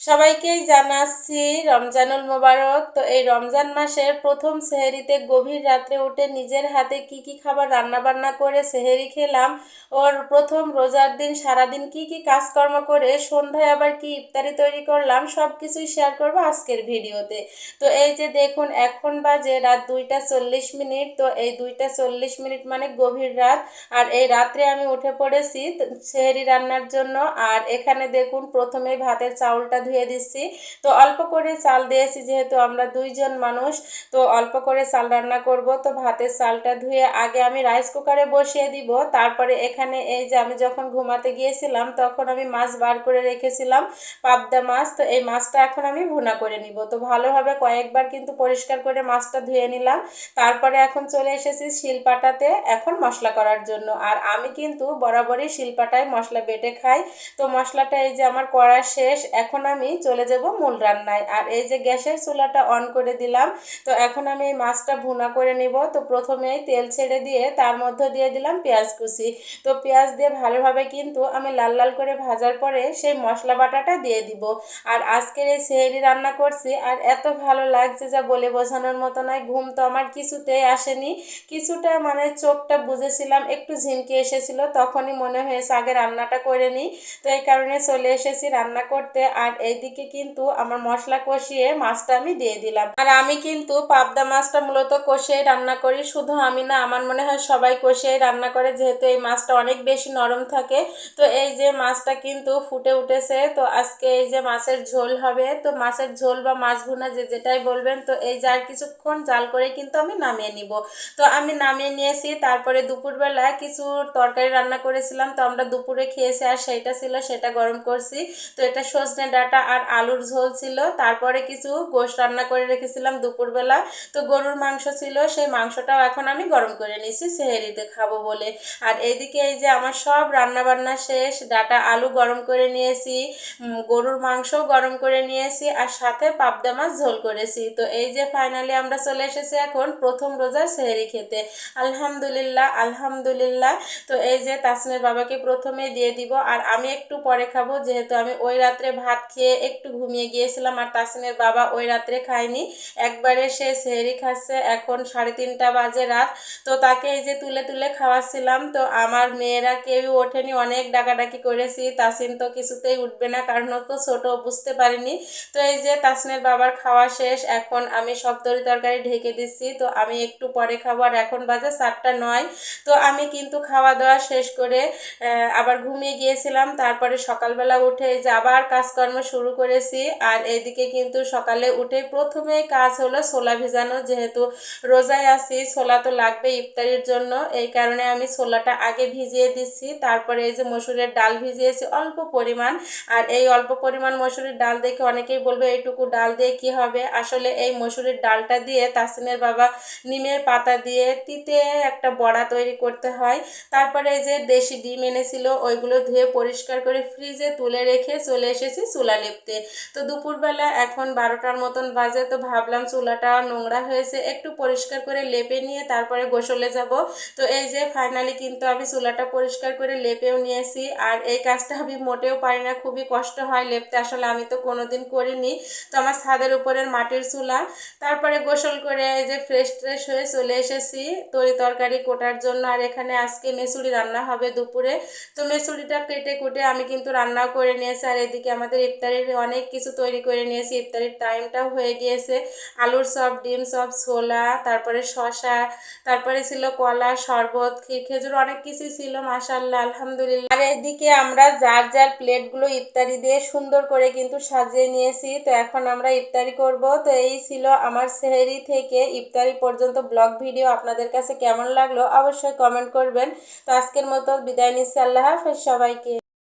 সবাইকেই জানাচ্ছি রমজানুল মোবারক। তো এই রমজান মাসের প্রথম সেহেরিতে গভীর রাত্রে উঠে নিজের হাতে কি কি খাবার রান্না বান্না করে সেহেরি খেলাম ওর প্রথম রোজার দিন সারাদিন কি কি কাজকর্ম করে সন্ধ্যায় আবার কি ইফতারি তৈরি করলাম সব কিছুই শেয়ার করব আজকের ভিডিওতে। তো এই যে দেখুন, এখন বাজে রাত দুইটা চল্লিশ মিনিট। তো এই দুইটা চল্লিশ মিনিট মানে গভীর রাত। আর এই রাত্রে আমি উঠে পড়েছি সেহেরি রান্নার জন্য। আর এখানে দেখুন, প্রথমে ভাতের চাউলটা ধুয়ে দিচ্ছি। তো অল্প করে চাল দিয়েছি যেহেতু আমরা দুইজন মানুষ, তো অল্প করে চাল রান্না করব। তো ভাতের চালটা ধুয়ে আগে আমি রাইস কুকারে বসিয়ে দিব। তারপরে এখানে এই যে আমি যখন ঘুমাতে গিয়েছিলাম, তখন আমি মাছ বার করে রেখেছিলাম, পাবদা মাছ। তো এই মাছটা এখন আমি ভুনা করে নিব। তো ভালোভাবে কয়েকবার কিন্তু পরিষ্কার করে মাছটা ধুয়ে নিলাম। তারপরে এখন চলে এসেছি শিলপাটাতে এখন মশলা করার জন্য। আর আমি কিন্তু বরাবরই শিলপাটায় মশলা বেটে খাই। তো মশলাটা এই যে আমার করা শেষ। এখন আমি চলে যাব মূল রান্নায়। আর এই যে গ্যাসের চুলাটা অন করে দিলাম, তো এখন আমি এই মাছটা ভুনা করে নিব। তো প্রথমেই তেল ছেড়ে দিয়ে তার মধ্যে দিয়ে দিলাম পেঁয়াজ কুচি। তো পেঁয়াজ দিয়ে ভালোভাবে কিন্তু আমি লাল লাল করে ভাজার পরে সেই মশলা বাটাটা দিয়ে দিব। আর আজকের এই সেহেরি রান্না করছি, আর এত ভালো লাগছে যা বলে বোঝানোর মতো নয়। ঘুম তো আমার কিছুতেই আসেনি। কিছুটা মানে চোখটা বুঝেছিলাম, একটু ঝিমকে এসেছিল, তখনই মনে হয়েছে আগে রান্নাটা করে নিই। তো এই কারণে চলে এসেছি রান্না করতে। আর এইদিকে কিন্তু আমার মশলা কষিয়ে মাছটা আমি দিয়ে দিলাম। আর আমি কিন্তু পাবদা মাছটা মূলত কষিয়ে রান্না করি। শুধু আমি না, আমার মনে হয় সবাই কষিয়ে রান্না করে, যেহেতু এই মাছটা অনেক বেশি নরম থাকে। তো এই যে মাছটা কিন্তু ফুটে উঠেছে, তো আজকে এই যে মাছের ঝোল হবে, তো মাছের ঝোল বা মাছ ভুনা যে যেটাই বলবেন, তো এই যার কিছুক্ষণ জাল করে কিন্তু আমি নামিয়ে নিব। তো আমি নামিয়ে নিয়েছি, তারপরে দুপুরবেলা কিছু তরকারি রান্না করেছিলাম, তো আমরা দুপুরে খেয়েছি আর সেইটা ছিল, সেটা গরম করছি। তো এটা সজনে ডাটা আর আলুর ঝোল ছিল। তারপরে কিছু গোশ রান্না করে রেখেছিলাম দুপুরবেলা। তো গরুর মাংস ছিল, সেই মাংসটাও এখন আমি গরম করে নিয়েছি, সেহেরিতে খাব বলে। আর এইদিকে এই যে আমার সব রান্না বান্না শেষ, ডাটা আলু গরম করে নিয়েছি গরুর মাংসও গরম করে নিয়েছি, আর সাথে পাবদা মাছ ঝোল করেছি। তো এই যে ফাইনালি আমরা চলে এসেছি এখন প্রথম রোজার সেহেরি খেতে। আলহামদুলিল্লাহ আলহামদুলিল্লাহ। তো এই যে তাসনের বাবাকে প্রথমে দিয়ে দিব, আর আমি একটু পরে খাব, যেহেতু আমি ওই রাত্রে ভাত খেয়ে একটু ঘুমিয়ে গিয়েছিলাম আর তাসিনের বাবা ওই রাত্রে খায়নি। একবারে সে সেহেরি খাচ্ছে, এখন সাড়ে তিনটা বাজে রাত। তো তাকে এই যে তুলে তুলে খাওয়াচ্ছিলাম তো আমার মেয়েরা কেউ ওঠেনি, অনেক ডাকাডাকি করেছি। তাসিন তো কিছুতেই উঠবে না, কারণ তো ছোট বুঝতে পারিনি। তো এই যে তাসিনের বাবার খাওয়া শেষ, এখন আমি সব তরি তরকারি ঢেকে দিচ্ছি। তো আমি একটু পরে খাব, আর এখন বাজে সাতটা নয়। তো আমি কিন্তু খাওয়া দাওয়া শেষ করে আবার ঘুমিয়ে গিয়েছিলাম। তারপরে সকালবেলা উঠে যে আবার কাজকর্ম শুরু করেছি। আর এদিকে কিন্তু সকালে উঠে প্রথমে কাজ হলো ছোলা ভেজানো। যেহেতু রোজায় আছি, ছোলা তো লাগবে ইফতারির জন্য। এই কারণে আমি ছোলাটা আগে ভিজিয়ে দিচ্ছি। তারপরে এই যে মসুরের ডাল ভিজিয়েছি অল্প পরিমাণ। আর এই অল্প পরিমাণ মসুরের ডাল দেখে অনেকেই বলবে, এইটুকু ডাল দিয়ে কি হবে? আসলে এই মসুরের ডালটা দিয়ে তাসিনের বাবা নিমের পাতা দিয়ে তিতে একটা বড়া তৈরি করতে হয়। তারপরে এই যে দেশি ডিম এনেছিল, ওইগুলো ধুয়ে পরিষ্কার করে ফ্রিজে তুলে রেখে চলে এসেছি চুলা লেপতে। তো দুপুরবেলা এখন বারোটার মতন বাজে, তো ভাবলাম চুলাটা নোংরা হয়েছে, একটু পরিষ্কার করে লেপে নিয়ে তারপরে গোসলে যাব। তো এই যে ফাইনালি কিন্তু আমি চুলাটা পরিষ্কার করে লেপেও নিয়েছি, আর এই কাজটা আমি মোটেও পারি না, খুবই কষ্ট হয় লেপতে, আসলে আমি তো কোনোদিন করিনি। তো আমার ছাদের উপরের মাটির চুলা, তারপরে গোসল করে এই যে ফ্রেশ ট্রেশ হয়ে চলে এসেছি, তরি তরকারি কোটার জন্য, আর এখানে আজকে মেসুরি রান্না হবে দুপুরে। তো মেসুরিটা কেটে কুটে আমি কিন্তু রান্নাও করে নিয়েছি, আর এদিকে আমাদের ইফতারির অনেক কিছু তৈরি করে নিয়েছি। ইফতারির টাইমটাও হয়ে গিয়েছে। আলুর সব ডিম সব ছোলা, তারপরে শশা তারপরে ছিল কলা, শরবত ক্ষীর খেজুর অনেক কিছুই ছিল মাসাল্লাহ আলহামদুলিল্লাহ। আর এদিকে আমরা যার যার প্লেটগুলো ইফতারি দিয়ে সুন্দর করে কিন্তু সাজিয়ে নিয়েছি। তো এখন আমরা ইফতারি করব। তো এই ছিল আমার সেহেরি থেকে ইফতারি পর্যন্ত ব্লগ ভিডিও। আপনাদের কাছে কেমন লাগল অবশ্যই কমেন্ট করবেন। তো আজকের মতো বিদায় নিচ্ছি। আল্লাহ হাফেজ সবাইকে।